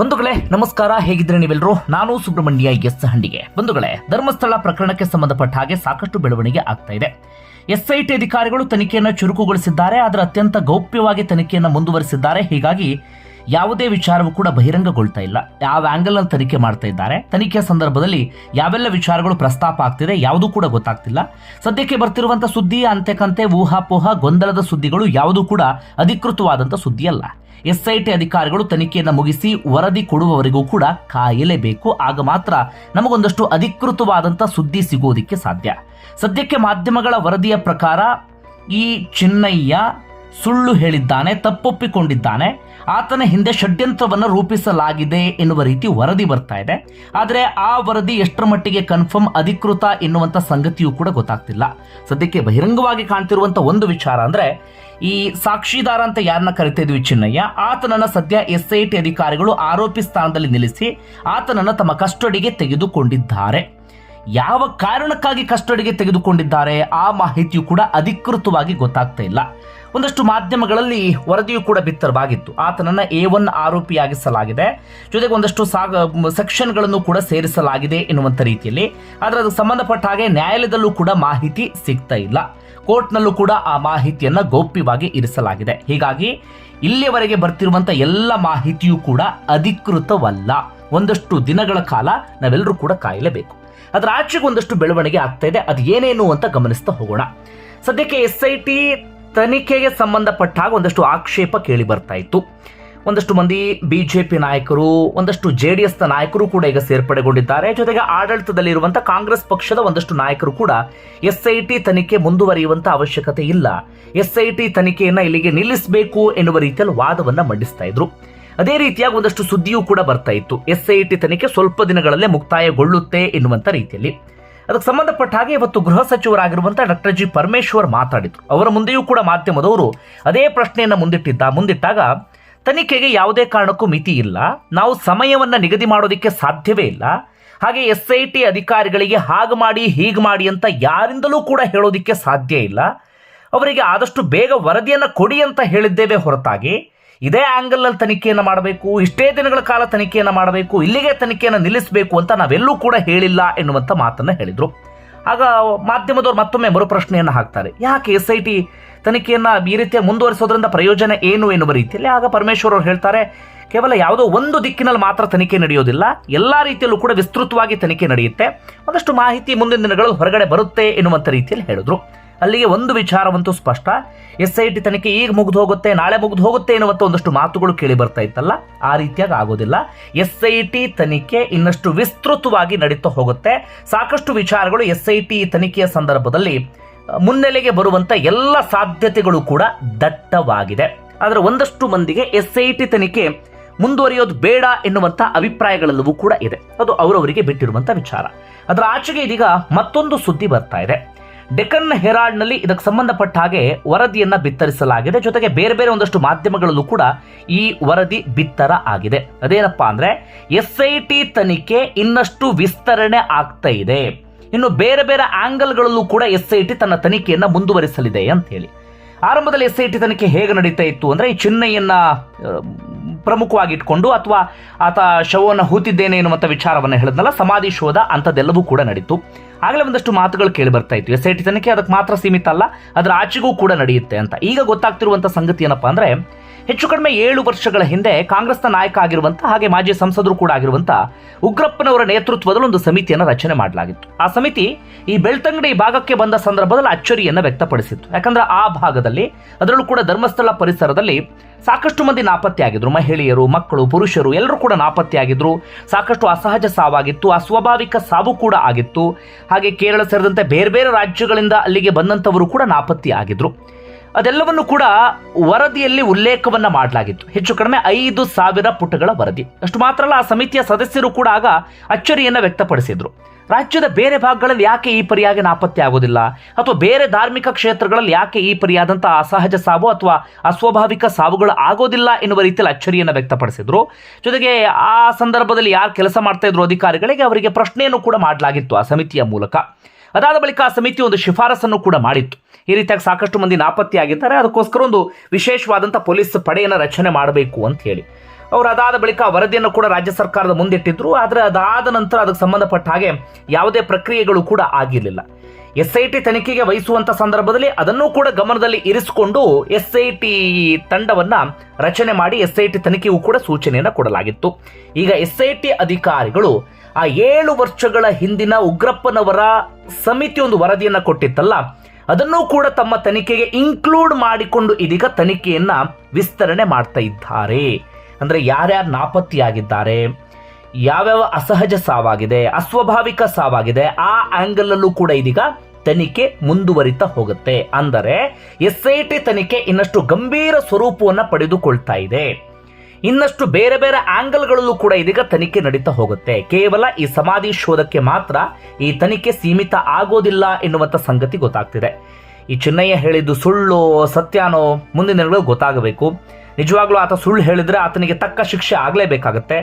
ಬಂಧುಗಳೇ, ನಮಸ್ಕಾರ. ಹೇಗಿದ್ರೆ ನೀವೆಲ್ಲರೂ ನಾನು ಸುಬ್ರಹ್ಮಣ್ಯ ಎಸ್ ಹಂಡಿಗೆ. ಬಂಧುಗಳೇ, ಧರ್ಮಸ್ಥಳ ಪ್ರಕರಣಕ್ಕೆ ಸಂಬಂಧಪಟ್ಟ ಹಾಗೆ ಸಾಕಷ್ಟು ಬೆಳವಣಿಗೆ ಆಗ್ತಾ ಇದೆ. ಎಸ್ಐಟಿ ಅಧಿಕಾರಿಗಳು ತನಿಖೆಯನ್ನು ಚುರುಕುಗೊಳಿಸಿದ್ದಾರೆ. ಆದರೆ ಅತ್ಯಂತ ಗೌಪ್ಯವಾಗಿ ತನಿಖೆಯನ್ನು ಮುಂದುವರಿಸಿದ್ದಾರೆ. ಹೀಗಾಗಿ ಯಾವುದೇ ವಿಚಾರವೂ ಕೂಡ ಬಹಿರಂಗಗೊಳ್ತಾ ಇಲ್ಲ. ಯಾವ ಆಂಗಲ್ ಅಲ್ಲಿ ತನಿಖೆ ಮಾಡ್ತಾ ಇದ್ದಾರೆ? ತನಿಖೆಯ ಸಂದರ್ಭದಲ್ಲಿ ಯಾವೆಲ್ಲ ವಿಚಾರಗಳು ಪ್ರಸ್ತಾಪ ಆಗ್ತಿದೆ? ಯಾವುದೂ ಕೂಡ ಗೊತ್ತಾಗ್ತಿಲ್ಲ. ಸದ್ಯಕ್ಕೆ ಬರ್ತಿರುವಂತಹ ಸುದ್ದಿ ಅಂತೆಕಂತೆ ಊಹಾಪೋಹ, ಗೊಂದಲದ ಸುದ್ದಿಗಳು ಯಾವುದೂ ಕೂಡ ಅಧಿಕೃತವಾದಂತಹ ಸುದ್ದಿ ಅಲ್ಲ ಎಸ್ಐಟಿ ಅಧಿಕಾರಿಗಳು ತನಿಖೆಯನ್ನು ಮುಗಿಸಿ ವರದಿ ಕೊಡುವವರೆಗೂ ಕೂಡ ಕಾಯಲೇಬೇಕು. ಆಗ ಮಾತ್ರ ನಮಗೊಂದಷ್ಟು ಅಧಿಕೃತವಾದಂಥ ಸುದ್ದಿ ಸಿಗೋದಿಕ್ಕೆ ಸಾಧ್ಯ. ಸದ್ಯಕ್ಕೆ ಮಾಧ್ಯಮಗಳ ವರದಿಯ ಪ್ರಕಾರ ಈ ಚಿನ್ನಯ್ಯ ಸುಳ್ಳು ಹೇಳಿದ್ದಾನೆ, ತಪ್ಪೊಪ್ಪಿಕೊಂಡಿದ್ದಾನೆ, ಆತನ ಹಿಂದೆ ಷಡ್ಯಂತ್ರವನ್ನು ರೂಪಿಸಲಾಗಿದೆ ಎನ್ನುವ ರೀತಿ ವರದಿ ಬರ್ತಾ ಇದೆ. ಆದರೆ ಆ ವರದಿ ಎಷ್ಟರ ಮಟ್ಟಿಗೆ ಕನ್ಫರ್ಮ್ ಅಧಿಕೃತ ಎನ್ನುವಂಥ ಸಂಗತಿಯೂ ಕೂಡ ಗೊತ್ತಾಗ್ತಿಲ್ಲ. ಸದ್ಯಕ್ಕೆ ಬಹಿರಂಗವಾಗಿ ಕಾಣ್ತಿರುವಂಥ ಒಂದು ವಿಚಾರ ಅಂದರೆ, ಈ ಸಾಕ್ಷಿದಾರ ಅಂತ ಯಾರನ್ನ ಕರಿತಾ ಇದ್ವಿ ಚಿನ್ನಯ್ಯ, ಆತನನ್ನ ಸದ್ಯ ಎಸ್ ಐ ಟಿ ಅಧಿಕಾರಿಗಳು ಆರೋಪಿ ಸ್ಥಾನದಲ್ಲಿ ನಿಲ್ಲಿಸಿ ಆತನನ್ನ ತಮ್ಮ ಕಸ್ಟಡಿಗೆ ತೆಗೆದುಕೊಂಡಿದ್ದಾರೆ. ಯಾವ ಕಾರಣಕ್ಕಾಗಿ ಕಸ್ಟಡಿಗೆ ತೆಗೆದುಕೊಂಡಿದ್ದಾರೆ ಆ ಮಾಹಿತಿಯು ಕೂಡ ಅಧಿಕೃತವಾಗಿ ಗೊತ್ತಾಗ್ತಾ ಇಲ್ಲ. ಒಂದಷ್ಟು ಮಾಧ್ಯಮಗಳಲ್ಲಿ ವರದಿಯು ಕೂಡ ಬಿತ್ತರವಾಗಿತ್ತು. ಆತನನ್ನು ಎ ಒನ್ ಆರೋಪಿಯಾಗಿಸಲಾಗಿದೆ. ಜೊತೆಗೆ ಒಂದಷ್ಟು ಸಾಗ, ಸೆಕ್ಷನ್ಗಳನ್ನು ಕೂಡ ಸೇರಿಸಲಾಗಿದೆ ಎನ್ನುವಂಥ ರೀತಿಯಲ್ಲಿ. ಆದರೆ ಅದಕ್ಕೆ ಸಂಬಂಧಪಟ್ಟ ಹಾಗೆ ನ್ಯಾಯಾಲಯದಲ್ಲೂ ಕೂಡ ಮಾಹಿತಿ ಸಿಗ್ತಾ ಇಲ್ಲ. ಕೋರ್ಟ್ನಲ್ಲೂ ಕೂಡ ಆ ಮಾಹಿತಿಯನ್ನು ಗೌಪ್ಯವಾಗಿ ಇರಿಸಲಾಗಿದೆ. ಹೀಗಾಗಿ ಇಲ್ಲಿಯವರೆಗೆ ಬರ್ತಿರುವಂಥ ಎಲ್ಲ ಮಾಹಿತಿಯೂ ಕೂಡ ಅಧಿಕೃತವಲ್ಲ. ಒಂದಷ್ಟು ದಿನಗಳ ಕಾಲ ನಾವೆಲ್ಲರೂ ಕೂಡ ಕಾಯಲೇಬೇಕು. ಅದರ ಆಚೆಗೆ ಒಂದಷ್ಟು ಬೆಳವಣಿಗೆ ಆಗ್ತಾ ಇದೆ. ಅದು ಏನೇನು ಅಂತ ಗಮನಿಸ್ತಾ ಹೋಗೋಣ. ಸದ್ಯಕ್ಕೆ ಎಸ್ ಐ ಟಿ ತನಿಖೆಗೆ ಸಂಬಂಧಪಟ್ಟ ಹಾಗೆ ಒಂದಷ್ಟು ಆಕ್ಷೇಪ ಕೇಳಿ ಬರ್ತಾ ಇತ್ತು. ಒಂದಷ್ಟು ಮಂದಿ ಬಿಜೆಪಿ ನಾಯಕರು, ಒಂದಷ್ಟು ಜೆ ಡಿ ಎಸ್ನ ನಾಯಕರು ಕೂಡ ಈಗ ಸೇರ್ಪಡೆಗೊಂಡಿದ್ದಾರೆ. ಜೊತೆಗೆ ಆಡಳಿತದಲ್ಲಿರುವಂಥ ಕಾಂಗ್ರೆಸ್ ಪಕ್ಷದ ಒಂದಷ್ಟು ನಾಯಕರು ಕೂಡ ಎಸ್ ಐ ಟಿ ತನಿಖೆ ಮುಂದುವರಿಯುವಂಥ ಅವಶ್ಯಕತೆ ಇಲ್ಲ. ಎಸ್ ಐ ಟಿ ತನಿಖೆಯನ್ನು ಇಲ್ಲಿಗೆ ನಿಲ್ಲಿಸಬೇಕು ಎನ್ನುವ ರೀತಿಯಲ್ಲಿ ವಾದವನ್ನು ಮಂಡಿಸ್ತಾ ಇದ್ರು. ಅದೇ ರೀತಿಯಾಗಿ ಒಂದಷ್ಟು ಸುದ್ದಿಯೂ ಕೂಡ ಬರ್ತಾ ಇತ್ತು. ಎಸ್ ಐ ಟಿ ತನಿಖೆ ಸ್ವಲ್ಪ ದಿನಗಳಲ್ಲೇ ಮುಕ್ತಾಯಗೊಳ್ಳುತ್ತೆ ಎನ್ನುವಂಥ ರೀತಿಯಲ್ಲಿ. ಅದಕ್ಕೆ ಸಂಬಂಧಪಟ್ಟ ಹಾಗೆ ಇವತ್ತು ಗೃಹ ಸಚಿವರಾಗಿರುವಂತಹ ಡಾಕ್ಟರ್ ಜಿ ಪರಮೇಶ್ವರ್ ಮಾತಾಡಿದ್ರು. ಅವರ ಮುಂದೆಯೂ ಕೂಡ ಮಾಧ್ಯಮದವರು ಅದೇ ಪ್ರಶ್ನೆಯನ್ನು ಮುಂದಿಟ್ಟಿದ್ದ, ಮುಂದಿಟ್ಟಾಗ, ತನಿಖೆಗೆ ಯಾವುದೇ ಕಾರಣಕ್ಕೂ ಮಿತಿ ಇಲ್ಲ, ನಾವು ಸಮಯವನ್ನ ನಿಗದಿ ಮಾಡೋದಕ್ಕೆ ಸಾಧ್ಯವೇ ಇಲ್ಲ, ಹಾಗೆ ಎಸ್ ಐ ಟಿ ಅಧಿಕಾರಿಗಳಿಗೆ ಹಾಗೆ ಮಾಡಿ, ಹೀಗೆ ಮಾಡಿ ಅಂತ ಯಾರಿಂದಲೂ ಕೂಡ ಹೇಳೋದಿಕ್ಕೆ ಸಾಧ್ಯ ಇಲ್ಲ. ಅವರಿಗೆ ಆದಷ್ಟು ಬೇಗ ವರದಿಯನ್ನು ಕೊಡಿ ಅಂತ ಹೇಳಿದ್ದೇವೆ ಹೊರತಾಗಿ ಇದೇ ಆಂಗಲ್ ಅಲ್ಲಿ ತನಿಖೆಯನ್ನು ಮಾಡಬೇಕು, ಇಷ್ಟೇ ದಿನಗಳ ಕಾಲ ತನಿಖೆಯನ್ನು ಮಾಡಬೇಕು, ಇಲ್ಲಿಗೆ ತನಿಖೆಯನ್ನು ನಿಲ್ಲಿಸಬೇಕು ಅಂತ ನಾವೆಲ್ಲೂ ಕೂಡ ಹೇಳಿಲ್ಲ ಎನ್ನುವಂಥ ಮಾತನ್ನ ಹೇಳಿದರು. ಆಗ ಮಾಧ್ಯಮದವರು ಮತ್ತೊಮ್ಮೆ ಮರುಪ್ರಶ್ನೆಯನ್ನು ಹಾಕ್ತಾರೆ. ಯಾಕೆ ಎಸ್ ಐ ಟಿ ತನಿಖೆಯನ್ನು ಈ ರೀತಿಯ ಮುಂದುವರಿಸೋದ್ರಿಂದ ಪ್ರಯೋಜನ ಏನು ಎನ್ನುವ ರೀತಿಯಲ್ಲಿ ಆಗ ಪರಮೇಶ್ವರ್ ಅವರು ಹೇಳ್ತಾರೆ, ಕೇವಲ ಯಾವುದೋ ಒಂದು ದಿಕ್ಕಿನಲ್ಲಿ ಮಾತ್ರ ತನಿಖೆ ನಡೆಯೋದಿಲ್ಲ, ಎಲ್ಲ ರೀತಿಯಲ್ಲೂ ಕೂಡ ವಿಸ್ತೃತವಾಗಿ ತನಿಖೆ ನಡೆಯುತ್ತೆ, ಒಂದಷ್ಟು ಮಾಹಿತಿ ಮುಂದಿನ ದಿನಗಳಲ್ಲಿ ಹೊರಗಡೆ ಬರುತ್ತೆ ಎನ್ನುವಂಥ ರೀತಿಯಲ್ಲಿ ಹೇಳಿದ್ರು. ಅಲ್ಲಿಗೆ ಒಂದು ವಿಚಾರವಂತೂ ಸ್ಪಷ್ಟ. ಎಸ್ ಐ ಟಿ ತನಿಖೆ ಈಗ ಮುಗಿದು ಹೋಗುತ್ತೆ ನಾಳೆ ಮುಗಿದು ಹೋಗುತ್ತೆ ಎನ್ನುವಂಥ ಒಂದಷ್ಟು ಮಾತುಗಳು ಕೇಳಿ ಬರ್ತಾ ಇತ್ತಲ್ಲ, ಆ ರೀತಿಯಾಗಿ ಆಗೋದಿಲ್ಲ. ಎಸ್ ಐ ಟಿ ತನಿಖೆ ಇನ್ನಷ್ಟು ವಿಸ್ತೃತವಾಗಿ ನಡೀತಾ ಹೋಗುತ್ತೆ. ಸಾಕಷ್ಟು ವಿಚಾರಗಳು ಎಸ್ ಐ ಟಿ ತನಿಖೆಯ ಸಂದರ್ಭದಲ್ಲಿ ಮುನ್ನೆಲೆಗೆ ಬರುವಂತ ಎಲ್ಲ ಸಾಧ್ಯತೆಗಳು ಕೂಡ ದಟ್ಟವಾಗಿದೆ. ಆದರೆ ಒಂದಷ್ಟು ಮಂದಿಗೆ ಎಸ್ ಐ ಟಿ ತನಿಖೆ ಮುಂದುವರಿಯೋದು ಬೇಡ ಎನ್ನುವಂಥ ಅಭಿಪ್ರಾಯಗಳೆಲ್ಲವೂ ಕೂಡ ಇದೆ. ಅದು ಅವರವರಿಗೆ ಬಿಟ್ಟಿರುವಂಥ ವಿಚಾರ. ಅದರ ಆಚೆಗೆ ಇದೀಗ ಮತ್ತೊಂದು ಸುದ್ದಿ ಬರ್ತಾ ಇದೆ. ಡೆಕ್ಕನ್ ಹೆರಾಲ್ಡ್ನಲ್ಲಿ ಇದಕ್ಕೆ ಸಂಬಂಧಪಟ್ಟ ಹಾಗೆ ವರದಿಯನ್ನ ಬಿತ್ತರಿಸಲಾಗಿದೆ. ಜೊತೆಗೆ ಬೇರೆ ಬೇರೆ ಒಂದಷ್ಟು ಮಾಧ್ಯಮಗಳಲ್ಲೂ ಕೂಡ ಈ ವರದಿ ಬಿತ್ತರ ಆಗಿದೆ. ಅದೇನಪ್ಪಾ ಅಂದ್ರೆ, ಎಸ್ ಐ ಟಿ ತನಿಖೆ ಇನ್ನಷ್ಟು ವಿಸ್ತರಣೆ ಆಗ್ತಾ ಇದೆ. ಇನ್ನು ಬೇರೆ ಬೇರೆ ಆಂಗಲ್ಗಳಲ್ಲೂ ಕೂಡ ಎಸ್ ಐ ಟಿ ತನ್ನ ತನಿಖೆಯನ್ನ ಮುಂದುವರಿಸಲಿದೆ ಅಂತ ಹೇಳಿ ಆರಂಭದಲ್ಲಿ ಎಸ್ ಐ ಟಿ ತನಿಖೆ ಹೇಗೆ ನಡೀತಾ ಇತ್ತು ಅಂದ್ರೆ, ಈ ಪ್ರಮುಖವಾಗಿಟ್ಕೊಂಡು ಪ್ರಮುಖವಾಗಿ ಇಟ್ಕೊಂಡು ಅಥವಾ ಆತ ಶವವನ್ನು ಹೂತಿದ್ದೇನೆ ಎನ್ನುವಂಥ ವಿಚಾರವನ್ನು ಹೇಳಿದ್ನಲ್ಲ, ಸಮಾಧಿ ಶೋಧ ಅಂಥದ್ದೆಲ್ಲವೂ ಕೂಡ ನಡೀತು. ಆಗಲೇ ಒಂದಷ್ಟು ಮಾತುಗಳು ಕೇಳಿ ಬರ್ತಾ ಇತ್ತು. ಎಸ್ ಐ ಟಿ ತನಿಖೆ ಅದಕ್ಕೆ ಮಾತ್ರ ಸೀಮಿತ ಅಲ್ಲ, ಅದರ ಆಚೆಗೂ ಕೂಡ ನಡೆಯುತ್ತೆ ಅಂತ. ಈಗ ಗೊತ್ತಾಗ್ತಿರುವಂಥ ಸಂಗತಿ ಏನಪ್ಪಾ ಅಂದ್ರೆ ಹೆಚ್ಚು ಕಡಿಮೆ ಏಳು ವರ್ಷಗಳ ಹಿಂದೆ ಕಾಂಗ್ರೆಸ್ನ ನಾಯಕ ಆಗಿರುವಂಥ ಹಾಗೆ ಮಾಜಿ ಸಂಸದರು ಕೂಡ ಆಗಿರುವಂಥ ಉಗ್ರಪ್ಪನವರ ನೇತೃತ್ವದಲ್ಲಿ ಒಂದು ಸಮಿತಿಯನ್ನು ರಚನೆ ಮಾಡಲಾಗಿತ್ತು. ಆ ಸಮಿತಿ ಈ ಬೆಳ್ತಂಗಡಿ ಭಾಗಕ್ಕೆ ಬಂದ ಸಂದರ್ಭದಲ್ಲಿ ಅಚ್ಚರಿಯನ್ನು ವ್ಯಕ್ತಪಡಿಸಿತ್ತು. ಯಾಕಂದ್ರೆ ಆ ಭಾಗದಲ್ಲಿ, ಅದರಲ್ಲೂ ಕೂಡ ಧರ್ಮಸ್ಥಳ ಪರಿಸರದಲ್ಲಿ ಸಾಕಷ್ಟು ಮಂದಿ ನಾಪತ್ತೆ ಆಗಿದ್ರು. ಮಹಿಳೆಯರು, ಮಕ್ಕಳು, ಪುರುಷರು ಎಲ್ಲರೂ ಕೂಡ ನಾಪತ್ತೆಯಾಗಿದ್ರು ಸಾಕಷ್ಟು ಅಸಹಜ ಸಾವಾಗಿತ್ತು. ಅಸ್ವಾಭಾವಿಕ ಸಾವು ಕೂಡ ಆಗಿತ್ತು. ಹಾಗೆ ಕೇರಳ ಸೇರಿದಂತೆ ಬೇರೆ ಬೇರೆ ರಾಜ್ಯಗಳಿಂದ ಅಲ್ಲಿಗೆ ಬಂದಂಥವರು ಕೂಡ ನಾಪತ್ತೆ ಆಗಿದ್ರು. ಅದೆಲ್ಲವನ್ನು ಕೂಡ ವರದಿಯಲ್ಲಿ ಉಲ್ಲೇಖವನ್ನ ಮಾಡಲಾಗಿತ್ತು. ಹೆಚ್ಚು ಕಡಿಮೆ ಐದು ಸಾವಿರ ಪುಟಗಳ ವರದಿ. ಅಷ್ಟು ಮಾತ್ರ ಅಲ್ಲ ಆ ಸಮಿತಿಯ ಸದಸ್ಯರು ಕೂಡ ಆಗ ಅಚ್ಚರಿಯನ್ನ ವ್ಯಕ್ತಪಡಿಸಿದ್ರು. ರಾಜ್ಯದ ಬೇರೆ ಭಾಗಗಳಲ್ಲಿ ಯಾಕೆ ಈ ಪರಿಯಾಗಿ ನಾಪತ್ತೆ ಆಗೋದಿಲ್ಲ ಅಥವಾ ಬೇರೆ ಧಾರ್ಮಿಕ ಕ್ಷೇತ್ರಗಳಲ್ಲಿ ಯಾಕೆ ಈ ಪರಿಯಾದಂಥ ಅಸಹಜ ಸಾವು ಅಥವಾ ಅಸ್ವಾಭಾವಿಕ ಸಾವುಗಳು ಆಗೋದಿಲ್ಲ ಎನ್ನುವ ರೀತಿಯಲ್ಲಿ ಅಚ್ಚರಿಯನ್ನು ವ್ಯಕ್ತಪಡಿಸಿದ್ರು. ಜೊತೆಗೆ ಆ ಸಂದರ್ಭದಲ್ಲಿ ಯಾರು ಕೆಲಸ ಮಾಡ್ತಾ ಇದ್ರು ಅಧಿಕಾರಿಗಳಿಗೆ ಅವರಿಗೆ ಪ್ರಶ್ನೆಯನ್ನು ಕೂಡ ಮಾಡಲಾಗಿತ್ತು ಆ ಸಮಿತಿಯ ಮೂಲಕ. ಅದಾದ ಬಳಿಕ ಆ ಸಮಿತಿ ಒಂದು ಶಿಫಾರಸನ್ನು ಕೂಡ ಮಾಡಿತ್ತು. ಈ ರೀತಿಯಾಗಿ ಸಾಕಷ್ಟು ಮಂದಿ ನಾಪತ್ತೆಯಾಗಿದ್ದಾರೆ. ಅದಕ್ಕೋಸ್ಕರ ಒಂದು ವಿಶೇಷವಾದಂಥ ಪೊಲೀಸ್ ಪಡೆಯನ್ನು ರಚನೆ ಮಾಡಬೇಕು ಅಂತ ಹೇಳಿ. ಅವರು ಅದಾದ ಬಳಿಕ ವರದಿಯನ್ನು ಕೂಡ ರಾಜ್ಯ ಸರ್ಕಾರದ ಮುಂದಿಟ್ಟಿದ್ರು ಆದರೆ ಅದಾದ ನಂತರ ಅದಕ್ಕೆ ಸಂಬಂಧಪಟ್ಟ ಹಾಗೆ ಯಾವುದೇ ಪ್ರಕ್ರಿಯೆಗಳು ಕೂಡ ಆಗಿರಲಿಲ್ಲ. ಎಸ್ ಐ ಟಿ ತನಿಖೆಗೆ ವಹಿಸುವಂಥ ಸಂದರ್ಭದಲ್ಲಿ ಅದನ್ನು ಕೂಡ ಗಮನದಲ್ಲಿ ಇರಿಸಿಕೊಂಡು ಎಸ್ ಐ ಟಿ ತಂಡವನ್ನ ರಚನೆ ಮಾಡಿ ಎಸ್ ಐ ಟಿ ತನಿಖೆಗೂ ಕೂಡ ಸೂಚನೆಯನ್ನು ಕೊಡಲಾಗಿತ್ತು. ಈಗ ಎಸ್ ಐ ಟಿ ಅಧಿಕಾರಿಗಳು ಆ ಏಳು ವರ್ಷಗಳ ಹಿಂದಿನ ಉಗ್ರಪ್ಪನವರ ಸಮಿತಿ ಒಂದು ವರದಿಯನ್ನು ಕೊಟ್ಟಿತ್ತಲ್ಲ, ಅದನ್ನು ಕೂಡ ತಮ್ಮ ತನಿಖೆಗೆ ಇನ್ಕ್ಲೂಡ್ ಮಾಡಿಕೊಂಡು ಇದೀಗ ತನಿಖೆಯನ್ನು ವಿಸ್ತರಣೆ ಮಾಡ್ತಾ ಇದ್ದಾರೆ. ಅಂದರೆ ಯಾರ್ಯಾರು ನಾಪತ್ತೆಯಾಗಿದ್ದಾರೆ, ಯಾವ್ಯಾವ ಅಸಹಜ ಸಾವಾಗಿದೆ, ಅಸ್ವಾಭಾವಿಕ ಸಾವಾಗಿದೆ, ಆ ಆಂಗಲ್ ಅಲ್ಲೂ ಕೂಡ ಇದೀಗ ತನಿಖೆ ಮುಂದುವರಿತಾ ಹೋಗುತ್ತೆ. ಅಂದರೆ ಎಸ್ ಐ ಟಿ ತನಿಖೆ ಇನ್ನಷ್ಟು ಗಂಭೀರ ಸ್ವರೂಪವನ್ನು ಪಡೆದುಕೊಳ್ತಾ ಇದೆ. ಇನ್ನಷ್ಟು ಬೇರೆ ಬೇರೆ ಆಂಗಲ್ಗಳಲ್ಲೂ ಕೂಡ ಇದೀಗ ತನಿಖೆ ನಡೀತಾ ಹೋಗುತ್ತೆ. ಕೇವಲ ಈ ಸಮಾಧಿ ಶೋಧಕ್ಕೆ ಮಾತ್ರ ಈ ತನಿಖೆ ಸೀಮಿತ ಆಗೋದಿಲ್ಲ ಎನ್ನುವಂಥ ಸಂಗತಿ ಗೊತ್ತಾಗ್ತಿದೆ. ಈ ಚೆನ್ನಯ್ಯ ಹೇಳಿದ್ದು ಸುಳ್ಳು, ಸತ್ಯಾನೋ ಮುಂದಿನ ದಿನಗಳು ಗೊತ್ತಾಗಬೇಕು. ನಿಜವಾಗ್ಲೂ ಆತ ಸುಳ್ಳು ಹೇಳಿದ್ರೆ ಆತನಿಗೆ ತಕ್ಕ ಶಿಕ್ಷೆ ಆಗಲೇಬೇಕಾಗತ್ತೆ.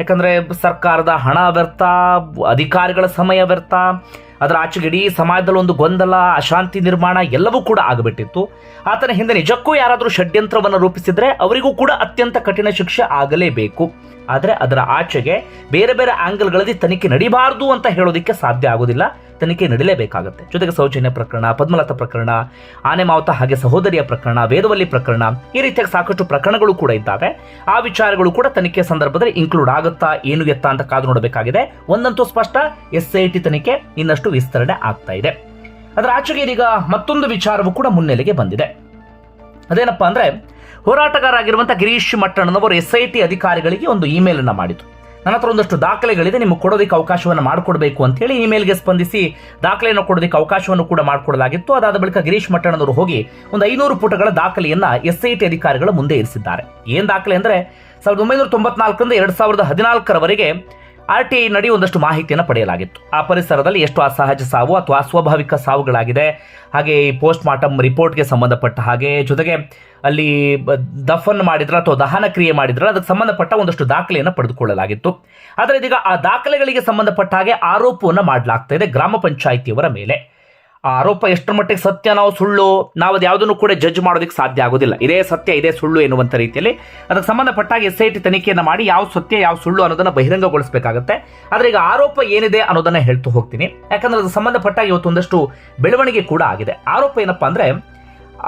ಯಾಕಂದ್ರೆ ಸರ್ಕಾರದ ಹಣ ವ್ಯರ್ಥ, ಅಧಿಕಾರಿಗಳ ಸಮಯ ವ್ಯರ್ಥ ಅದರ ಆಚೆಗೆ ಇಡೀ ಸಮಾಜದಲ್ಲಿ ಒಂದು ಗೊಂದಲ, ಅಶಾಂತಿ ನಿರ್ಮಾಣ ಎಲ್ಲವೂ ಕೂಡ ಆಗಬಿಟ್ಟಿತ್ತು. ಆತನ ಹಿಂದೆ ನಿಜಕ್ಕೂ ಯಾರಾದರೂ ಷಡ್ಯಂತ್ರವನ್ನು ರೂಪಿಸಿದರೆ ಅವರಿಗೂ ಕೂಡ ಅತ್ಯಂತ ಕಠಿಣ ಶಿಕ್ಷೆ ಆಗಲೇಬೇಕು. ಆದರೆ ಅದರ ಆಚೆಗೆ ಬೇರೆ ಬೇರೆ ಆಂಗಲ್ಗಳಲ್ಲಿ ತನಿಖೆ ನಡಿಬಾರ್ದು ಅಂತ ಹೇಳೋದಕ್ಕೆ ಸಾಧ್ಯ ಆಗೋದಿಲ್ಲ. ತನಿಖೆ ನಡೀಲೇಬೇಕಾಗುತ್ತೆ ಜೊತೆಗೆ ಸೌಜನ್ಯ ಪ್ರಕರಣ, ಪದ್ಮಲತಾ ಪ್ರಕರಣ, ಆನೆ ಮಾವತ ಹಾಗೆ ಸಹೋದರಿಯ ಪ್ರಕರಣ ವೇದವಲ್ಲಿ ಪ್ರಕರಣ, ಈ ರೀತಿಯಾಗಿ ಸಾಕಷ್ಟು ಪ್ರಕರಣಗಳು ಕೂಡ ಇದ್ದಾವೆ. ಆ ವಿಚಾರಗಳು ಕೂಡ ತನಿಖೆ ಸಂದರ್ಭದಲ್ಲಿ ಇನ್ಕ್ಲೂಡ್ ಆಗುತ್ತಾ, ಏನು ಎತ್ತ ಅಂತ ಕಾದು ನೋಡಬೇಕಾಗಿದೆ. ಒಂದಂತೂ ಸ್ಪಷ್ಟ, ಎಸ್ ಐ ಟಿ ತನಿಖೆ ಇನ್ನಷ್ಟು ವಿಸ್ತರಣೆ ಆಗ್ತಾ ಇದೆ. ಅದರ ಆಚೆಗೆ ಇದೀಗ ಮತ್ತೊಂದು ವಿಚಾರವೂ ಕೂಡ ಮುನ್ನೆಲೆಗೆ ಬಂದಿದೆ. ಅದೇನಪ್ಪ ಅಂದ್ರೆ ಹೋರಾಟಗಾರ ಆಗಿರುವಂತಹ ಗಿರೀಶ್ ಮಟ್ಟಣ್ಣನವರು ಎಸ್ ಐ ಟಿ ಅಧಿಕಾರಿಗಳಿಗೆ ಒಂದು ಇಮೇಲ್ ಅನ್ನ ಮಾಡಿದ್ರು. ನನ್ನ ಹತ್ರ ಒಂದಷ್ಟು ದಾಖಲೆಗಳಿದೆ, ನಿಮಗೆ ಕೊಡೋದಕ್ಕೆ ಅವಕಾಶವನ್ನು ಮಾಡಿಕೊಡ್ಬೇಕು ಅಂತ ಹೇಳಿ ಇಮೇಲ್ಗೆ ಸ್ಪಂದಿಸಿ ದಾಖಲೆಯನ್ನು ಕೊಡೋದಕ್ಕೆ ಅವಕಾಶವನ್ನು ಕೂಡ ಮಾಡಿಕೊಡಲಾಗಿತ್ತು. ಅದಾದ ಬಳಿಕ ಗಿರೀಶ್ ಮಟ್ಟಣ್ಣನವರು ಹೋಗಿ ಒಂದು ಐನೂರು ಪುಟಗಳ ದಾಖಲೆಯನ್ನ ಎಸ್ ಐ ಟಿ ಅಧಿಕಾರಿಗಳ ಮುಂದೆ ಇರಿಸಿದ್ದಾರೆ. ಏನು ದಾಖಲೆ ಅಂದ್ರೆ ಸಾವಿರದ ಒಂಬೈನೂರ ತೊಂಬತ್ನಾಲ್ಕರಿಂದ ಎರಡು ಸಾವಿರದ ಹದಿನಾಲ್ಕರವರೆಗೆ ಆರ್ ಟಿ ಐ ನಡಿ ಒಂದಷ್ಟು ಮಾಹಿತಿಯನ್ನು ಪಡೆಯಲಾಗಿತ್ತು. ಆ ಪರಿಸರದಲ್ಲಿ ಎಷ್ಟು ಅಸಹಜ ಸಾವು ಅಥವಾ ಅಸ್ವಾಭಾವಿಕ ಸಾವುಗಳಾಗಿದೆ, ಹಾಗೆ ಈ ಪೋಸ್ಟ್ ಮಾರ್ಟಮ್ ರಿಪೋರ್ಟ್ಗೆ ಸಂಬಂಧಪಟ್ಟ ಹಾಗೆ, ಜೊತೆಗೆ ಅಲ್ಲಿ ದಫನ್ ಮಾಡಿದ್ರ ಅಥವಾ ದಹನ ಕ್ರಿಯೆ ಮಾಡಿದ್ರ, ಅದಕ್ಕೆ ಸಂಬಂಧಪಟ್ಟ ಒಂದಷ್ಟು ದಾಖಲೆಯನ್ನು ಪಡೆದುಕೊಳ್ಳಲಾಗಿತ್ತು. ಆದರೆ ಇದೀಗ ಆ ದಾಖಲೆಗಳಿಗೆ ಸಂಬಂಧಪಟ್ಟ ಹಾಗೆ ಆರೋಪವನ್ನು ಮಾಡಲಾಗ್ತಾ ಇದೆ ಗ್ರಾಮ ಪಂಚಾಯಿತಿಯವರ ಮೇಲೆ. ಆ ಆರೋಪ ಎಷ್ಟರ ಮಟ್ಟಿಗೆ ಸತ್ಯ, ನಾವು ಸುಳ್ಳು ನಾವು ಅದು ಯಾವುದನ್ನು ಕೂಡ ಜಡ್ಜ್ ಮಾಡೋದಕ್ಕೆ ಸಾಧ್ಯ ಆಗೋದಿಲ್ಲ. ಇದೇ ಸತ್ಯ, ಇದೇ ಸುಳ್ಳು ಎನ್ನುವಂಥ ರೀತಿಯಲ್ಲಿ ಅದಕ್ಕೆ ಸಂಬಂಧಪಟ್ಟಾಗ ಎಸ್ ಐ ಟಿ ತನಿಖೆಯನ್ನು ಮಾಡಿ ಯಾವ ಸತ್ಯ, ಯಾವ ಸುಳ್ಳು ಅನ್ನೋದನ್ನು ಬಹಿರಂಗಗೊಳಿಸಬೇಕಾಗುತ್ತೆ. ಆದರೆ ಈಗ ಆರೋಪ ಏನಿದೆ ಅನ್ನೋದನ್ನ ಹೇಳ್ತು ಹೋಗ್ತೀನಿ. ಯಾಕಂದ್ರೆ ಅದಕ್ಕೆ ಸಂಬಂಧಪಟ್ಟಾಗ ಇವತ್ತು ಒಂದಷ್ಟು ಬೆಳವಣಿಗೆ ಕೂಡ ಆಗಿದೆ. ಆರೋಪ ಏನಪ್ಪ ಅಂದರೆ,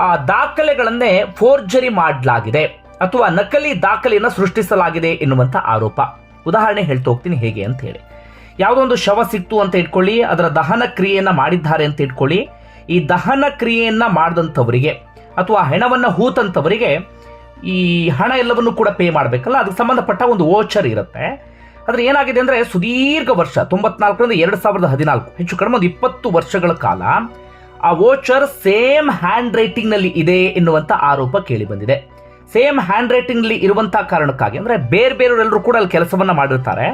ಆ ದಾಖಲೆಗಳನ್ನೇ ಫೋರ್ಜರಿ ಮಾಡಲಾಗಿದೆ ಅಥವಾ ನಕಲಿ ದಾಖಲೆಯನ್ನು ಸೃಷ್ಟಿಸಲಾಗಿದೆ ಎನ್ನುವಂಥ ಆರೋಪ. ಉದಾಹರಣೆ ಹೇಳ್ತಾ ಹೋಗ್ತೀನಿ ಹೇಗೆ ಅಂತ ಹೇಳಿ. ಯಾವುದೋ ಒಂದು ಶವ ಸಿಕ್ತು ಅಂತ ಇಟ್ಕೊಳ್ಳಿ, ಅದರ ದಹನ ಕ್ರಿಯೆಯನ್ನು ಮಾಡಿದ್ದಾರೆ ಅಂತ ಇಟ್ಕೊಳ್ಳಿ. ಈ ದಹನ ಕ್ರಿಯೆಯನ್ನ ಮಾಡಿದಂಥವರಿಗೆ ಅಥವಾ ಹೆಣವನ್ನ ಹೂತಂಥವರಿಗೆ ಈ ಹಣ ಎಲ್ಲವನ್ನು ಕೂಡ ಪೇ ಮಾಡಬೇಕಲ್ಲ, ಅದಕ್ಕೆ ಸಂಬಂಧಪಟ್ಟ ಒಂದು ಓಚರ್ ಇರುತ್ತೆ. ಆದರೆ ಏನಾಗಿದೆ ಅಂದರೆ ಸುದೀರ್ಘ ವರ್ಷ, ತೊಂಬತ್ನಾಲ್ಕರಿಂದ ಎರಡು ಸಾವಿರದ ಹದಿನಾಲ್ಕು, ಹೆಚ್ಚು ಕಡಿಮೆ ಒಂದು ಇಪ್ಪತ್ತು ವರ್ಷಗಳ ಕಾಲ ಆ ವೋಚರ್ ಸೇಮ್ ಹ್ಯಾಂಡ್ ರೈಟಿಂಗ್ನಲ್ಲಿ ಇದೆ ಎನ್ನುವಂಥ ಆರೋಪ ಕೇಳಿ ಬಂದಿದೆ. ಸೇಮ್ ಹ್ಯಾಂಡ್ ರೈಟಿಂಗ್ನಲ್ಲಿ ಇರುವಂಥ ಕಾರಣಕ್ಕಾಗಿ ಅಂದರೆ ಬೇರೆ ಬೇರೆಯವರೆಲ್ಲರೂ ಕೂಡ ಅಲ್ಲಿ ಕೆಲಸವನ್ನು ಮಾಡಿರ್ತಾರೆ.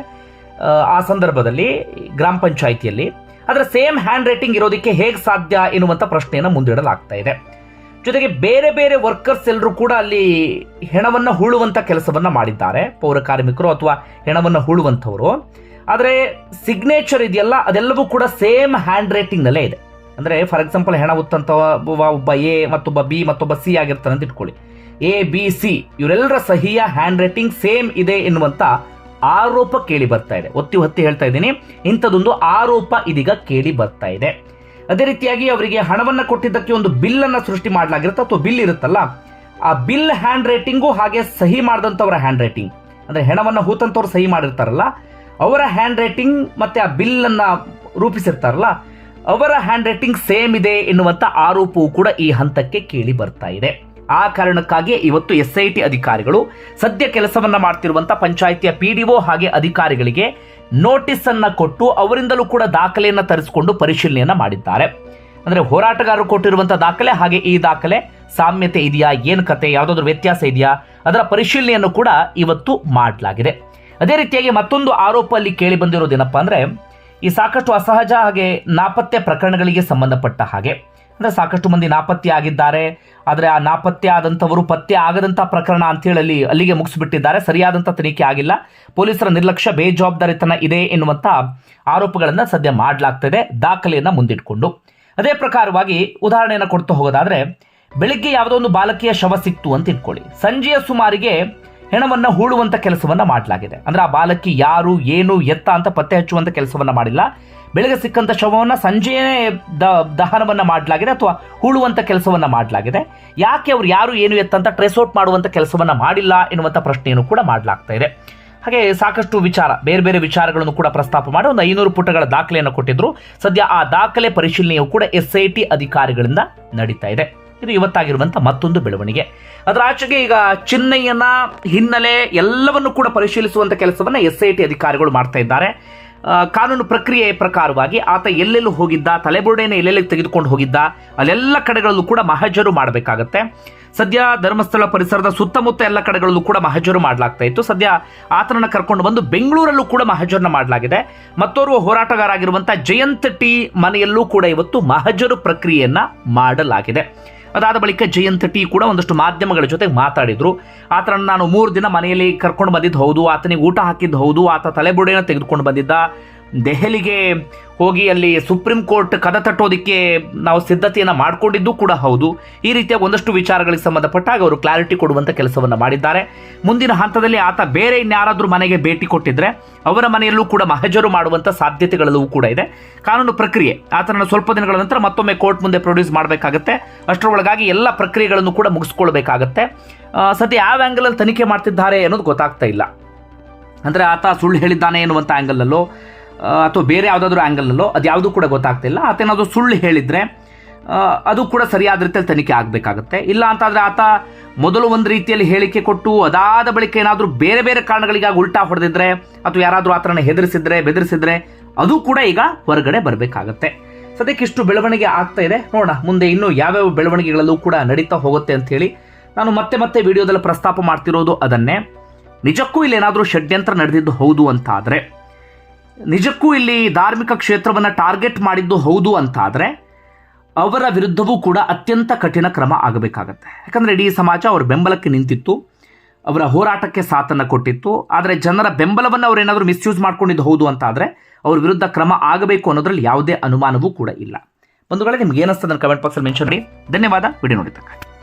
ಆ, ಸಂದರ್ಭದಲ್ಲಿ ಗ್ರಾಮ ಪಂಚಾಯಿತಿಯಲ್ಲಿ ಅದರ ಸೇಮ್ ಹ್ಯಾಂಡ್ ರೈಟಿಂಗ್ ಇರೋದಕ್ಕೆ ಹೇಗೆ ಸಾಧ್ಯ ಎನ್ನುವಂಥ ಪ್ರಶ್ನೆಯನ್ನು ಮುಂದಿಡಲಾಗ್ತಾ ಇದೆ. ಜೊತೆಗೆ ಬೇರೆ ಬೇರೆ ವರ್ಕರ್ಸ್ ಎಲ್ಲರೂ ಕೂಡ ಅಲ್ಲಿ ಹೆಣವನ್ನು ಹೂಳುವಂಥ ಕೆಲಸವನ್ನು ಮಾಡಿದ್ದಾರೆ. ಪೌರ ಕಾರ್ಮಿಕರು ಅಥವಾ ಹೆಣವನ್ನು ಹೂಳುವಂಥವರು. ಆದರೆ ಸಿಗ್ನೇಚರ್ ಇದೆಯಲ್ಲ ಅದೆಲ್ಲವೂ ಕೂಡ ಸೇಮ್ ಹ್ಯಾಂಡ್ ರೈಟಿಂಗ್ನಲ್ಲೇ ಇದೆ. ಅಂದರೆ ಫಾರ್ ಎಕ್ಸಾಂಪಲ್ ಹೆಣ ಉತ್ತಂತ ಒಬ್ಬ ಎ ಮತ್ತೊಬ್ಬ ಬಿ ಮತ್ತೊಬ್ಬ ಸಿ ಆಗಿರ್ತಾನೆ ಅಂತ ಇಟ್ಕೊಳ್ಳಿ. ಎ ಬಿ ಸಿ ಇವರೆಲ್ಲರ ಸಹಿಯ ಹ್ಯಾಂಡ್ ರೈಟಿಂಗ್ ಸೇಮ್ ಇದೆ ಎನ್ನುವಂತ ಆರೋಪ ಕೇಳಿ ಬರ್ತಾ ಇದೆ. ಒತ್ತಿ ಒತ್ತಿ ಹೇಳ್ತಾ ಇದ್ದೀನಿ. ಇಂಥದೊಂದು ಆರೋಪ ಇದೀಗ ಕೇಳಿ ಬರ್ತಾ ಇದೆ. ಅದೇ ರೀತಿಯಾಗಿ ಅವರಿಗೆ ಹಣವನ್ನು ಕೊಟ್ಟಿದ್ದಕ್ಕೆ ಒಂದು ಬಿಲ್ ಅನ್ನ ಸೃಷ್ಟಿ ಮಾಡಲಾಗಿರುತ್ತೆ ಅಥವಾ ಬಿಲ್ ಇರುತ್ತಲ್ಲ, ಆ ಬಿಲ್ ಹ್ಯಾಂಡ್ ರೈಟಿಂಗು ಹಾಗೆ ಸಹಿ ಮಾಡಿದಂಥವರ ಹ್ಯಾಂಡ್ ರೈಟಿಂಗ್ ಅಂದರೆ ಹೆಣವನ್ನ ಹೂತಂತವ್ರು ಸಹಿ ಮಾಡಿರ್ತಾರಲ್ಲ, ಅವರ ಹ್ಯಾಂಡ್ ರೈಟಿಂಗ್ ಮತ್ತು ಆ ಬಿಲ್ಲನ್ನು ರೂಪಿಸಿರ್ತಾರಲ್ಲ, ಅವರ ಹ್ಯಾಂಡ್ ರೈಟಿಂಗ್ ಸೇಮ್ ಇದೆ ಎನ್ನುವಂಥ ಆರೋಪವು ಕೂಡ ಈ ಹಂತಕ್ಕೆ ಕೇಳಿ ಬರ್ತಾ ಇದೆ. ಆ ಕಾರಣಕ್ಕಾಗಿ ಇವತ್ತು ಎಸ್ ಅಧಿಕಾರಿಗಳು ಸದ್ಯ ಕೆಲಸವನ್ನ ಮಾಡ್ತಿರುವಂತಹ ಪಂಚಾಯಿತಿಯ ಪಿಡಿಒ ಹಾಗೆ ಅಧಿಕಾರಿಗಳಿಗೆ ನೋಟಿಸ್ ಅನ್ನ ಕೊಟ್ಟು ಅವರಿಂದಲೂ ಕೂಡ ದಾಖಲೆಯನ್ನು ತರಿಸಿಕೊಂಡು ಪರಿಶೀಲನೆಯನ್ನ ಮಾಡಿದ್ದಾರೆ. ಅಂದ್ರೆ ಹೋರಾಟಗಾರರು ಕೊಟ್ಟಿರುವಂತಹ ದಾಖಲೆ ಹಾಗೆ ಈ ದಾಖಲೆ ಸಾಮ್ಯತೆ ಇದೆಯಾ? ಏನು ಕತೆ? ಯಾವುದಾದ್ರೂ ವ್ಯತ್ಯಾಸ ಇದೆಯಾ? ಅದರ ಪರಿಶೀಲನೆಯನ್ನು ಕೂಡ ಇವತ್ತು ಮಾಡಲಾಗಿದೆ. ಅದೇ ರೀತಿಯಾಗಿ ಮತ್ತೊಂದು ಆರೋಪ ಅಲ್ಲಿ ಕೇಳಿ ಬಂದಿರೋದೇನಪ್ಪ ಅಂದ್ರೆ ಈ ಸಾಕಷ್ಟು ಅಸಹಜ ಹಾಗೆ ನಾಪತ್ತೆ ಪ್ರಕರಣಗಳಿಗೆ ಸಂಬಂಧಪಟ್ಟ ಹಾಗೆ. ಅಂದ್ರೆ ಸಾಕಷ್ಟು ಮಂದಿ ನಾಪತ್ತೆ ಆಗಿದ್ದಾರೆ. ಆದರೆ ಆ ನಾಪತ್ತೆ ಆದಂಥವರು ಪತ್ತೆ ಆಗದಂಥ ಪ್ರಕರಣ ಅಂತೇಳಿ ಅಲ್ಲಿ, ಅಲ್ಲಿಗೆ ಮುಗಿಸ್ಬಿಟ್ಟಿದ್ದಾರೆ. ಸರಿಯಾದಂಥ ತನಿಖೆ ಆಗಿಲ್ಲ. ಪೊಲೀಸರ ನಿರ್ಲಕ್ಷ್ಯ, ಬೇಜವಾಬ್ದಾರಿತನ ಇದೆ ಎನ್ನುವಂಥ ಆರೋಪಗಳನ್ನು ಸದ್ಯ ಮಾಡಲಾಗ್ತದೆ. ದಾಖಲೆಯನ್ನು ಮುಂದಿಟ್ಕೊಂಡು. ಅದೇ ಪ್ರಕಾರವಾಗಿ ಉದಾಹರಣೆಯನ್ನು ಕೊಡ್ತಾ ಹೋಗೋದಾದರೆ, ಬೆಳಿಗ್ಗೆ ಯಾವುದೋ ಒಂದು ಬಾಲಕಿಯ ಶವ ಸಿಕ್ತು ಅಂತ ಇಟ್ಕೊಳ್ಳಿ ಸಂಜೆಯ ಸುಮಾರಿಗೆ ಹೆಣವನ್ನು ಹೂಳುವಂಥ ಕೆಲಸವನ್ನ ಮಾಡಲಾಗಿದೆ. ಅಂದ್ರೆ ಆ ಬಾಲಕಿ ಯಾರು, ಏನು, ಎತ್ತ ಅಂತ ಪತ್ತೆ ಹಚ್ಚುವಂಥ ಕೆಲಸವನ್ನ ಮಾಡಿಲ್ಲ. ಬೆಳಗ್ಗೆ ಸಿಕ್ಕಂತ ಶವವನ್ನು ಸಂಜೆಯೇ ದ ದಹನವನ್ನು ಮಾಡಲಾಗಿದೆ ಅಥವಾ ಹೂಳುವಂತ ಕೆಲಸವನ್ನ ಮಾಡಲಾಗಿದೆ. ಯಾಕೆ ಅವ್ರು ಯಾರು ಏನು ಎತ್ತಂತ ಟ್ರೇಸ್ಔಟ್ ಟ್ರೇಸ್ ಔಟ್ ಮಾಡುವಂತ ಕೆಲಸವನ್ನ ಮಾಡಿಲ್ಲ ಎನ್ನುವಂಥ ಪ್ರಶ್ನೆಯನ್ನು ಕೂಡ ಮಾಡಲಾಗ್ತಾ ಇದೆ. ಹಾಗೆ ಸಾಕಷ್ಟು ವಿಚಾರ, ಬೇರೆ ಬೇರೆ ವಿಚಾರಗಳನ್ನು ಕೂಡ ಪ್ರಸ್ತಾಪ ಮಾಡಿ ಒಂದು ಐನೂರು ಪುಟಗಳ ದಾಖಲೆಯನ್ನು ಕೊಟ್ಟಿದ್ದರು ಸದ್ಯ ಆ ದಾಖಲೆ ಪರಿಶೀಲನೆಯು ಕೂಡ ಎಸ್ ಐ ಟಿ ಅಧಿಕಾರಿಗಳಿಂದ ನಡೀತಾ ಇದೆ. ಇದು ಇವತ್ತಾಗಿರುವಂಥ ಮತ್ತೊಂದು ಬೆಳವಣಿಗೆ. ಅದರ ಆಚೆಗೆ ಈಗ ಚಿನ್ನಯ್ಯನ ಹಿನ್ನೆಲೆ ಎಲ್ಲವನ್ನು ಕೂಡ ಪರಿಶೀಲಿಸುವಂಥ ಕೆಲಸವನ್ನು ಎಸ್ ಐ ಟಿ ಅಧಿಕಾರಿಗಳು ಮಾಡ್ತಾ ಇದ್ದಾರೆ. ಕಾನೂನು ಪ್ರಕ್ರಿಯೆ ಪ್ರಕಾರವಾಗಿ ಆತ ಎಲ್ಲೆಲ್ಲೂ ಹೋಗಿದ್ದ ತಲೆಬುರುಡೆಯನ್ನು ಎಲ್ಲೆಲ್ಲಿ ತೆಗೆದುಕೊಂಡು ಹೋಗಿದ್ದ, ಅಲ್ಲೆಲ್ಲ ಕಡೆಗಳಲ್ಲೂ ಕೂಡ ಮಹಜರು ಮಾಡಬೇಕಾಗತ್ತೆ. ಸದ್ಯ ಧರ್ಮಸ್ಥಳ ಪರಿಸರದ ಸುತ್ತಮುತ್ತ ಎಲ್ಲ ಕಡೆಗಳಲ್ಲೂ ಕೂಡ ಮಹಜರು ಮಾಡಲಾಗ್ತಾ ಇತ್ತು. ಸದ್ಯ ಆತನನ್ನು ಕರ್ಕೊಂಡು ಬಂದು ಬೆಂಗಳೂರಲ್ಲೂ ಕೂಡ ಮಹಜರನ್ನ ಮಾಡಲಾಗಿದೆ. ಮತ್ತೋರ್ವ ಹೋರಾಟಗಾರ ಆಗಿರುವಂಥ ಜಯಂತ್ ಟಿ ಮನೆಯಲ್ಲೂ ಕೂಡ ಇವತ್ತು ಮಹಜರು ಪ್ರಕ್ರಿಯೆಯನ್ನು ಮಾಡಲಾಗಿದೆ. ಅದಾದ ಬಳಿಕ ಜಯಂತ್ ಟಿ ಕೂಡ ಒಂದಷ್ಟು ಮಾಧ್ಯಮಗಳ ಜೊತೆ ಮಾತಾಡಿದ್ರು. ಆತರ ನಾನು ಮೂರು ದಿನ ಮನೆಯಲ್ಲಿ ಕರ್ಕೊಂಡು ಬಂದಿದ್ದು ಹೌದು, ಆತನಿಗೆ ಊಟ ಹಾಕಿದ್ದು ಹೌದು, ಆತ ತಲೆಬುಡೆಯನ್ನು ತೆಗೆದುಕೊಂಡು ಬಂದಿದ್ದ. ದೆಹಲಿಗೆ ಹೋಗಿ ಅಲ್ಲಿ ಸುಪ್ರೀಂ ಕೋರ್ಟ್ ಕದ ತಟ್ಟೋದಕ್ಕೆ ನಾವು ಸಿದ್ಧತೆಯನ್ನು ಮಾಡಿಕೊಂಡಿದ್ದು ಕೂಡ ಹೌದು. ಈ ರೀತಿಯ ಒಂದಷ್ಟು ವಿಚಾರಗಳಿಗೆ ಸಂಬಂಧಪಟ್ಟಾಗ ಅವರು ಕ್ಲಾರಿಟಿ ಕೊಡುವಂಥ ಕೆಲಸವನ್ನು ಮಾಡಿದ್ದಾರೆ. ಮುಂದಿನ ಹಂತದಲ್ಲಿ ಆತ ಬೇರೆ ಇನ್ಯಾರಾದರೂ ಮನೆಗೆ ಭೇಟಿ ಕೊಟ್ಟಿದ್ರೆ ಅವರ ಮನೆಯಲ್ಲೂ ಕೂಡ ಮಹಜರು ಮಾಡುವಂಥ ಸಾಧ್ಯತೆಗಳೆಲ್ಲವೂ ಕೂಡ ಇದೆ. ಕಾನೂನು ಪ್ರಕ್ರಿಯೆ ಆತನನ್ನು ಸ್ವಲ್ಪ ದಿನಗಳ ನಂತರ ಮತ್ತೊಮ್ಮೆ ಕೋರ್ಟ್ ಮುಂದೆ ಪ್ರೊಡ್ಯೂಸ್ ಮಾಡಬೇಕಾಗತ್ತೆ. ಅಷ್ಟರೊಳಗಾಗಿ ಎಲ್ಲ ಪ್ರಕ್ರಿಯೆಗಳನ್ನು ಕೂಡ ಮುಗಿಸ್ಕೊಳ್ಬೇಕಾಗತ್ತೆ. ಸದ್ಯ ಯಾವ ಆ್ಯಂಗಲಲ್ಲಿ ತನಿಖೆ ಮಾಡ್ತಿದ್ದಾರೆ ಅನ್ನೋದು ಗೊತ್ತಾಗ್ತಾ ಇಲ್ಲ. ಅಂದರೆ ಆತ ಸುಳ್ಳು ಹೇಳಿದ್ದಾನೆ ಎನ್ನುವಂಥ ಆ್ಯಂಗಲಲ್ಲೋ ಅಥವಾ ಬೇರೆ ಯಾವುದಾದ್ರೂ ಆ್ಯಂಗಲಲ್ಲೋ ಅದು ಯಾವುದೂ ಕೂಡ ಗೊತ್ತಾಗ್ತಿಲ್ಲ. ಆತೇನಾದರೂ ಸುಳ್ಳು ಹೇಳಿದರೆ ಅದು ಕೂಡ ಸರಿಯಾದ ರೀತಿಯಲ್ಲಿ ತನಿಖೆ ಆಗಬೇಕಾಗತ್ತೆ. ಇಲ್ಲ ಅಂತಾದರೆ ಆತ ಮೊದಲು ಒಂದು ರೀತಿಯಲ್ಲಿ ಹೇಳಿಕೆ ಕೊಟ್ಟು, ಅದಾದ ಬಳಿಕ ಏನಾದರೂ ಬೇರೆ ಬೇರೆ ಕಾರಣಗಳಿಗಾಗಿ ಉಲ್ಟಾ ಹೊಡೆದಿದ್ರೆ, ಅಥವಾ ಯಾರಾದರೂ ಆತನನ್ನು ಹೆದರಿಸಿದ್ರೆ, ಬೆದರಿಸಿದ್ರೆ, ಅದು ಕೂಡ ಈಗ ಹೊರಗಡೆ ಬರಬೇಕಾಗತ್ತೆ. ಸದ್ಯಕ್ಕೆ ಇಷ್ಟು ಬೆಳವಣಿಗೆ ಆಗ್ತಾ ಇದೆ. ನೋಡೋಣ, ಮುಂದೆ ಇನ್ನೂ ಯಾವ್ಯಾವ ಬೆಳವಣಿಗೆಗಳಲ್ಲೂ ಕೂಡ ನಡೀತಾ ಹೋಗುತ್ತೆ ಅಂತ ಹೇಳಿ ನಾನು ಮತ್ತೆ ಮತ್ತೆ ವಿಡಿಯೋದಲ್ಲಿ ಪ್ರಸ್ತಾಪ ಮಾಡ್ತಿರೋದು ಅದನ್ನೇ. ನಿಜಕ್ಕೂ ಇಲ್ಲಿ ಏನಾದರೂ ಷಡ್ಯಂತ್ರ ನಡೆದಿದ್ದು ಹೌದು ಅಂತ ಆದರೆ ನಿಜಕ್ಕೂ ಇಲ್ಲಿ ಧಾರ್ಮಿಕ ಕ್ಷೇತ್ರವನ್ನು ಟಾರ್ಗೆಟ್ ಮಾಡಿದ್ದು ಹೌದು ಅಂತ ಆದರೆ ಅವರ ವಿರುದ್ಧವೂ ಕೂಡ ಅತ್ಯಂತ ಕಠಿಣ ಕ್ರಮ ಆಗಬೇಕಾಗತ್ತೆ. ಯಾಕಂದರೆ ಇಡೀ ಸಮಾಜ ಅವರ ಬೆಂಬಲಕ್ಕೆ ನಿಂತಿತ್ತು, ಅವರ ಹೋರಾಟಕ್ಕೆ ಸಾಥನ್ನು ಕೊಟ್ಟಿತ್ತು, ಆದರೆ ಜನರ ಬೆಂಬಲವನ್ನು ಅವರೇನಾದರೂ ಮಿಸ್ಯೂಸ್ ಮಾಡ್ಕೊಂಡಿದ್ದು ಹೌದು ಅಂತ ಆದರೆ ಅವ್ರ ವಿರುದ್ಧ ಕ್ರಮ ಆಗಬೇಕು ಅನ್ನೋದ್ರಲ್ಲಿ ಯಾವುದೇ ಅನುಮಾನವೂ ಕೂಡ ಇಲ್ಲ. ಬಂಧುಗಳೇ, ನಿಮ್ಗೆ ಏನಿಸ್ತದೆ ಕಮೆಂಟ್ ಬಾಕ್ಸಲ್ಲಿ ಮೆನ್ಷನ್ ಮಾಡಿ. ಧನ್ಯವಾದ, ವಿಡಿಯೋ ನೋಡಿದ್ದಕ್ಕೆ